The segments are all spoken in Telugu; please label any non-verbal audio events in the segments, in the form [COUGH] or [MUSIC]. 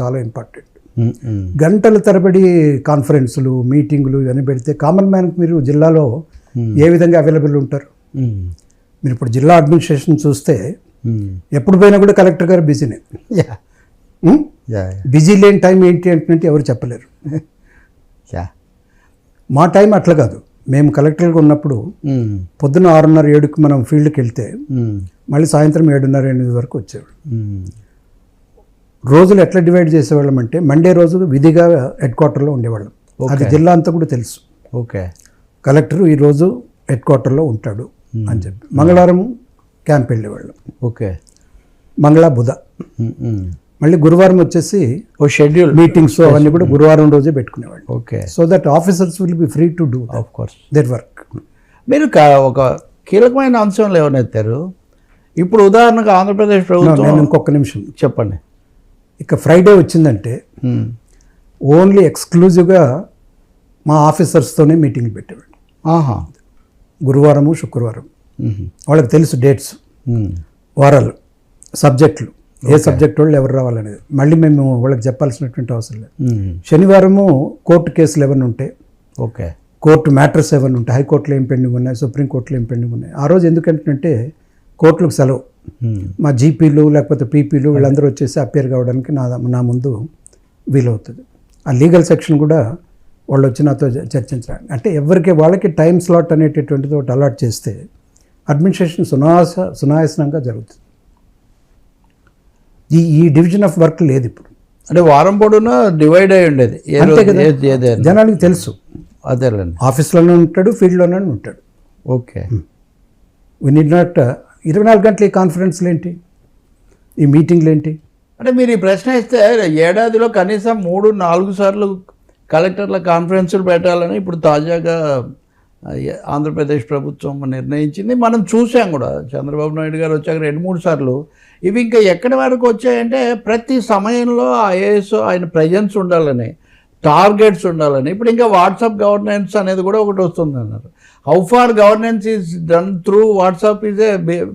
చాలా ఇంపార్టెంట్ గంటల తరబడి కాన్ఫరెన్సులు మీటింగులు ఇవన్నీ పెడితే కామన్ మ్యాన్కి మీరు జిల్లాలో ఏ విధంగా అవైలబుల్ ఉంటారు? మీరు ఇప్పుడు జిల్లా అడ్మినిస్ట్రేషన్ చూస్తే ఎప్పుడు పోయినా కూడా కలెక్టర్ గారు బిజీనే యా. ఉం? యా బిజీ లేని టైం ఏంటి అంటే ఎవరు చెప్పలేరు. యా. మా టైం అట్లా కాదు. మేము కలెక్టర్గా ఉన్నప్పుడు పొద్దున ఆరున్నర ఏడుకి మనం ఫీల్డ్కి వెళ్తే మళ్ళీ సాయంత్రం ఏడున్నర ఎనిమిది వరకు వచ్చేవాడు రోజులు ఎట్లా డివైడ్ చేసేవాళ్ళం అంటే మండే రోజు విధిగా హెడ్ క్వార్టర్లో ఉండేవాళ్ళం. అది జిల్లా అంతా కూడా తెలుసు. ఓకే. కలెక్టర్ ఈరోజు హెడ్ క్వార్టర్లో ఉంటాడు అని చెప్పి. మంగళవారం క్యాంప్ వెళ్ళేవాళ్ళం. ఓకే. మంగళ బుధ. మళ్ళీ గురువారం వచ్చేసి ఓ షెడ్యూల్. మీటింగ్స్ అవన్నీ కూడా గురువారం రోజే పెట్టుకునేవాళ్ళు. Okay. So that officers will be free to do of course that work మీరు ఒక కీలకమైన అంశం లేవనెత్తారు ఇప్పుడు ఉదాహరణకు ఆంధ్రప్రదేశ్ ప్రభుత్వం ఇంకొక నిమిషం. చెప్పండి. ఇక ఫ్రైడే వచ్చిందంటే మ్మ్. ఓన్లీ ఎక్స్క్లూజివ్గా మా ఆఫీసర్స్తోనే మీటింగ్ పెట్టేవాడు ఆహా గురువారము శుక్రవారం. వాళ్ళకి తెలుసు డేట్స్ మ్మ్. వారాలు సబ్జెక్టులు ఏ సబ్జెక్ట్ వాళ్ళు ఎవరు రావాలనేది మళ్ళీ మేము వాళ్ళకి చెప్పాల్సినటువంటి అవసరం లేదు మ్మ్. శనివారము కోర్టు కేసులు ఏమైనా ఉంటే ఓకే కోర్టు మ్యాటర్స్ ఏమైనా ఉంటాయి హైకోర్టులో ఏం పెండింగ్ ఉన్నాయి సుప్రీంకోర్టులో ఏం పెండింగ్ ఉన్నాయి ఆ రోజు ఎందుకంటే కోర్టులకు సెలవు. మా జీపీలు లేకపోతే పీపీలు వీళ్ళందరూ వచ్చేసి అపేర్ కావడానికి నా నా ముందు వీలవుతుంది. ఆ లీగల్ సెక్షన్ కూడా వాళ్ళు వచ్చి నాతో చర్చించడానికి. అంటే ఎవరికి వాళ్ళకి టైం స్లాట్ అనేటటువంటిది ఒకటి అలాట్ చేస్తే అడ్మినిస్ట్రేషన్ సునాస సునాయాసనంగా జరుగుతుంది. ఈ ఈ డివిజన్ ఆఫ్ వర్క్ లేదు ఇప్పుడు. అంటే వారం పొడున డివైడ్ అయి ఉండేది. అంతే కదా. జనానికి తెలుసు. అదేలేండి. ఆఫీస్లోనే ఉంటాడు ఫీల్డ్లోనే ఉంటాడు. ఓకే. వి నీడ్ నాట్ ఇరవై నాలుగు గంటల ఈ కాన్ఫరెన్స్లు ఏంటి? ఈ మీటింగ్లు ఏంటి? అంటే మీరు ఈ ప్రశ్న ఇస్తే ఏడాదిలో కనీసం మూడు నాలుగు సార్లు కలెక్టర్ల కాన్ఫరెన్సులు పెట్టాలని ఇప్పుడు తాజాగా ఆంధ్రప్రదేశ్ ప్రభుత్వం నిర్ణయించింది. మనం చూసాం కూడా. చంద్రబాబు నాయుడు గారు వచ్చాక రెండు మూడు సార్లు. ఇవి ఇంకా ఎక్కడి వరకు వచ్చాయంటే ప్రతి సమయంలో ఐఏఎస్ ఆయన ప్రజెన్స్ ఉండాలని. టార్గెట్స్ ఉండాలని. ఇప్పుడు ఇంకా వాట్సాప్ గవర్నెన్స్ అనేది కూడా ఒకటి వస్తుంది అన్నారు. How far governance is done through WhatsApp is a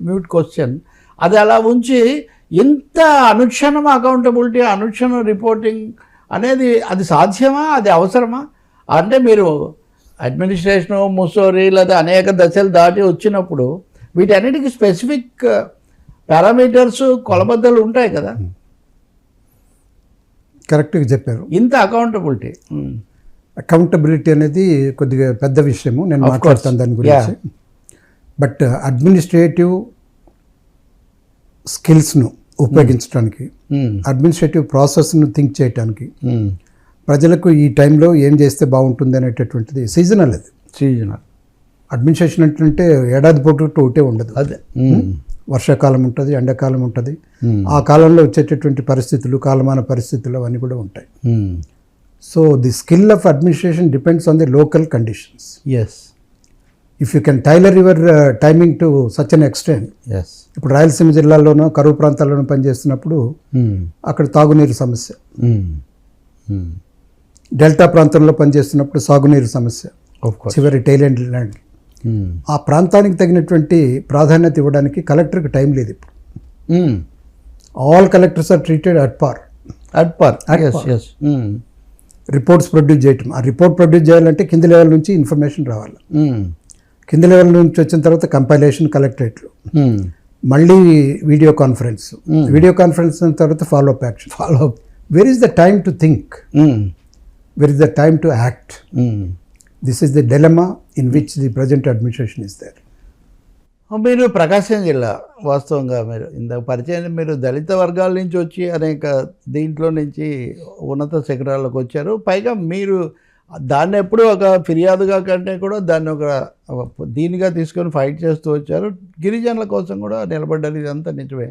moot question అది అలా ఉంచి ఇంత అనుక్షణం అకౌంటబిలిటీ అనుక్షణం రిపోర్టింగ్ అనేది అది సాధ్యమా? అది అవసరమా? అంటే మీరు అడ్మినిస్ట్రేషను ముసోరి లేదా అనేక దశలు దాటి వచ్చినప్పుడు వీటన్నిటికీ స్పెసిఫిక్ పారామీటర్స్ uh, కొలబద్దలు ఉంటాయి కదా. Hmm. కరెక్ట్గా చెప్పారు. ఇంత అకౌంటబిలిటీ అకౌంటబిలిటీ అనేది కొద్దిగా పెద్ద విషయము. నేను. మాట్లాడతాను దాని గురించి. బట్ అడ్మినిస్ట్రేటివ్ స్కిల్స్ను ఉపయోగించడానికి అడ్మినిస్ట్రేటివ్ ప్రాసెస్ను థింక్ చేయడానికి ప్రజలకు ఈ టైంలో ఏం చేస్తే బాగుంటుంది అనేటటువంటిది సీజనల్ అది. సీజనల్ అడ్మినిస్ట్రేషన్ అంటే ఏడాది పొట్టు ఒకటే ఉండదు. అదే. వర్షాకాలం ఉంటుంది ఎండాకాలం ఉంటుంది. ఆ కాలంలో వచ్చేటటువంటి పరిస్థితులు కాలమాన పరిస్థితులు అవన్నీ కూడా ఉంటాయి. So the skill of administration depends on the local conditions as if you can tailor your timing to such an extent as ఇప్పుడు రాయలసీమ జిల్లాలోనూ కరువు ప్రాంతాల్లోనూ పనిచేస్తున్నప్పుడు అక్కడ తాగునీరు సమస్య. డెల్టా ప్రాంతంలో పనిచేస్తున్నప్పుడు సాగునీరు సమస్య. చివరి టైలెండ్ ల్యాండ్. ఆ ప్రాంతానికి తగినటువంటి ప్రాధాన్యత ఇవ్వడానికి కలెక్టర్కి టైం లేదు ఇప్పుడు. All collectors are treated at par at par reports produce చేయటం. ఆ రిపోర్ట్ ప్రొడ్యూస్ చేయాలంటే కింది లెవెల్ నుంచి ఇన్ఫర్మేషన్ రావాలి. కింది లెవెల్ నుంచి వచ్చిన తర్వాత కంపైలేషన్ కలెక్టరేట్లు మళ్ళీ వీడియో కాన్ఫరెన్స్ వీడియో కాన్ఫరెన్స్ తర్వాత follow up action follow up where is the time to think where is the time to act this is the dilemma in which the present administration is there మీరు ప్రకాశం జిల్లా వాస్తవంగా మీరు ఇందాక పరిచయం మీరు దళిత వర్గాల నుంచి వచ్చి అనేక దీంట్లో నుంచి ఉన్నత శిఖరాలకు వచ్చారు. పైగా మీరు దాన్ని ఎప్పుడూ ఒక ఫిర్యాదుగా కంటే కూడా దాన్ని ఒక దీనిగా తీసుకొని ఫైట్ చేస్తూ వచ్చారు. గిరిజనుల కోసం కూడా నిలబడ్డారు ఇదంతా నిజమే.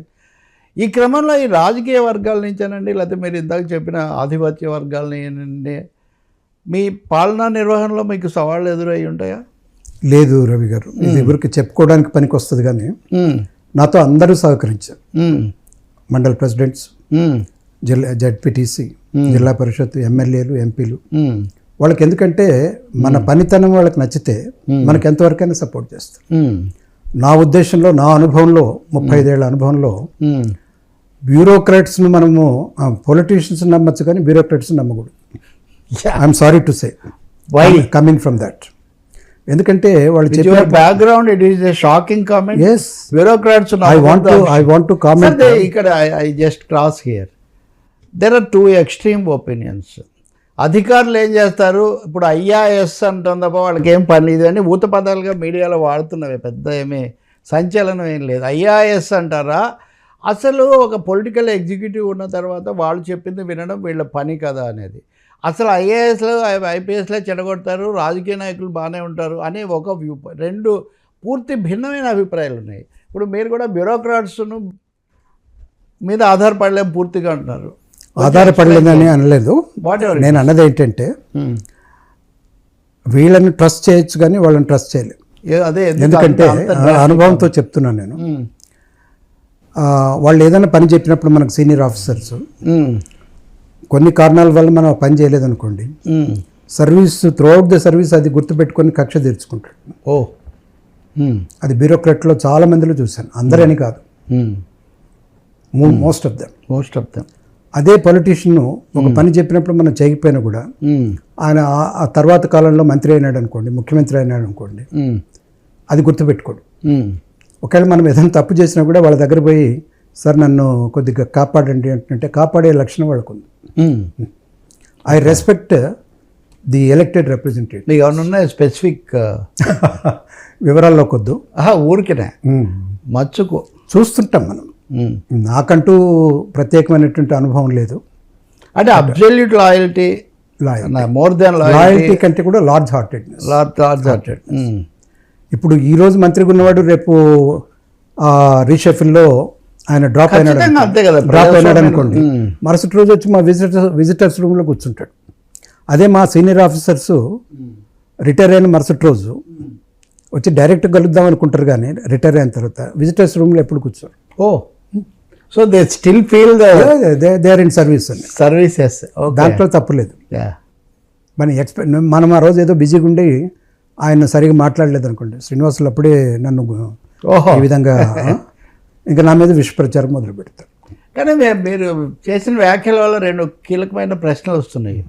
ఈ క్రమంలో ఈ రాజకీయ వర్గాల నుంచేనండి లేకపోతే మీరు ఇందాక చెప్పిన ఆధిపత్య వర్గాల నుండి మీ పాలనా నిర్వహణలో మీకు సవాళ్ళు ఎదురై ఉంటాయా? లేదు రవి గారు ఇది ఎవరికి చెప్పుకోవడానికి పనికి వస్తుంది కానీ నాతో అందరూ సహకరించారు. మండల ప్రెసిడెంట్స్ జిల్లా జడ్పీటీసీ జిల్లా పరిషత్ ఎమ్మెల్యేలు ఎంపీలు. వాళ్ళకి ఎందుకంటే మన పనితనం వాళ్ళకి నచ్చితే మనకి ఎంతవరకైనా సపోర్ట్ చేస్తారు. నా ఉద్దేశంలో నా అనుభవంలో ముప్పై ఐదేళ్ళ అనుభవంలో బ్యూరోక్రాట్స్ను మనము పొలిటీషియన్స్ నమ్మచ్చు కానీ బ్యూరోక్రాట్స్ నమ్మకూడదు. I'm sorry to say why coming from that ఎందుకంటే వాళ్ళు చెప్పిన your background, it is a shocking comment. Yes Bureaucrats I want I want to comment ఇక్కడ I just cross here there are two extreme opinions అధికారులు ఏం చేస్తారు? ఇప్పుడు ఐఆర్ఎస్ అంటుంది తప్ప వాళ్ళకి ఏం పని లేదు అని ఊత పదాలుగా మీడియాలో వాడుతున్నవి. పెద్ద ఏమీ సంచలనం ఏం లేదు. ఐఆర్ఎస్ అంటారా? అసలు ఒక పొలిటికల్ ఎగ్జిక్యూటివ్ ఉన్న తర్వాత వాళ్ళు చెప్పింది వినడం వీళ్ళ పని కదా అనేది. అసలు ఐఏఎస్లో ఐపీఎస్లో చెడగొడతారు రాజకీయ నాయకులు బాగానే ఉంటారు అనే ఒక వ్యూ రెండు పూర్తి భిన్నమైన అభిప్రాయాలు ఉన్నాయి ఇప్పుడు మీరు కూడా బ్యూరోక్రాట్స్ను మీద ఆధారపడలేం పూర్తిగా అంటున్నారు ఆధారపడలేదని అనలేదు నేను అన్నది ఏంటంటే Hmm. వీళ్ళని ట్రస్ట్ చేయొచ్చు కానీ వాళ్ళని ట్రస్ట్ చేయలేము అదే ఎందుకు ఎందుకంటే? అనుభవంతో చెప్తున్నాను నేను Hmm. వాళ్ళు ఏదైనా పని చెప్పినప్పుడు మనకు సీనియర్ ఆఫీసర్స్ Hmm. కొన్ని కారణాల వల్ల మనం పని చేయలేదనుకోండి Hmm. Service throughout the service అది గుర్తుపెట్టుకొని కక్ష తీర్చుకుంటాడు ఓ. అది బ్యూరోక్రాట్లో చాలా మందిలో చూశాను అందరని కాదు. Most of them most of them అదే పొలిటీషియన్ ఒక పని చెప్పినప్పుడు మనం చేయకపోయినా కూడా. ఆయన ఆ- తర్వాత కాలంలో మంత్రి అయినాడు అనుకోండి ముఖ్యమంత్రి అయినాడు అనుకోండి. అది గుర్తుపెట్టుకోడు. ఒకవేళ మనం ఏదైనా తప్పు చేసినా కూడా వాళ్ళ దగ్గర పోయి సార్ నన్ను కొద్దిగా కాపాడండి అంటే కాపాడే లక్షణం Hmm. I respect the elected representative మీకు ఏమైనా ఉన్నాయి స్పెసిఫిక్ వివరాల్లో కొద్దు ఊరికినే? మచ్చుకు. చూస్తుంటాం మనం. నాకంటూ ప్రత్యేకమైనటువంటి అనుభవం లేదు. అంటే absolute loyalty more than loyalty కంటే కూడా large heartedness large large hearted ఇప్పుడు ఈ రోజు మంత్రిగా ఉన్నవాడు రేపు రీషఫిల్లో ఆయన డ్రాప్ అయినాడు ఖచ్చితంగా అంతే కదా డ్రాప్ అయినాడు అనుకోండి. మరుసటి రోజు వచ్చి మా విజిటర్స్ విజిటర్స్ రూమ్లో కూర్చుంటాడు. అదే మా సీనియర్ ఆఫీసర్స్ రిటైర్ అయిన మరుసటి రోజు వచ్చి డైరెక్ట్ కలుద్దాం అనుకుంటారు కానీ రిటైర్ అయిన తర్వాత విజిటర్స్ రూమ్లో ఎప్పుడు కూర్చోరు. ఓ. So they still feel the are in service అని. సర్వీసెస్ దాంట్లో తప్పులేదు. మన ఎక్స్పెక్ట్ మనం ఆ రోజు ఏదో బిజీగా ఉండి ఆయన సరిగా మాట్లాడలేదు అనుకోండి. శ్రీనివాసులు అప్పుడే నన్ను ఓహో. ఈ విధంగా [LAUGHS] ఇంకా నా మీద విషప్రచారం మొదలు పెడతారు. కానీ మీరు చేసిన వ్యాఖ్యల వల్ల రెండు కీలకమైన ప్రశ్నలు వస్తున్నాయి.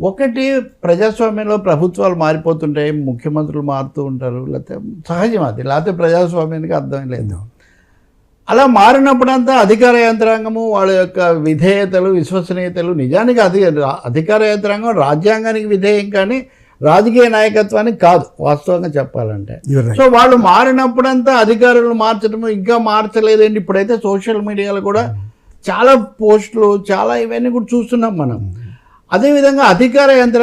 ఒకటి ప్రజాస్వామ్యంలో ప్రభుత్వాలు మారిపోతుంటాయి ముఖ్యమంత్రులు మారుతూ ఉంటారు లేకపోతే సహజం అది. లేకపోతే ప్రజాస్వామ్యానికి అర్థం లేదు. అలా మారినప్పుడంతా అధికార యంత్రాంగము వాళ్ళ యొక్క విధేయతలు విశ్వసనీయతలు నిజానికి అది అధికార యంత్రాంగం రాజ్యాంగానికి విధేయం కానీ రాజకీయ నాయకత్వానికి కాదు వాస్తవంగా చెప్పాలంటే. సో వాళ్ళు మారినప్పుడంతా అధికారులు మార్చడము ఇంకా మార్చలేదండి. ఇప్పుడైతే సోషల్ మీడియాలో కూడా చాలా పోస్టులు చాలా ఇవన్నీ కూడా చూస్తున్నాం మనం. అదేవిధంగా అధికార యంత్రాంగం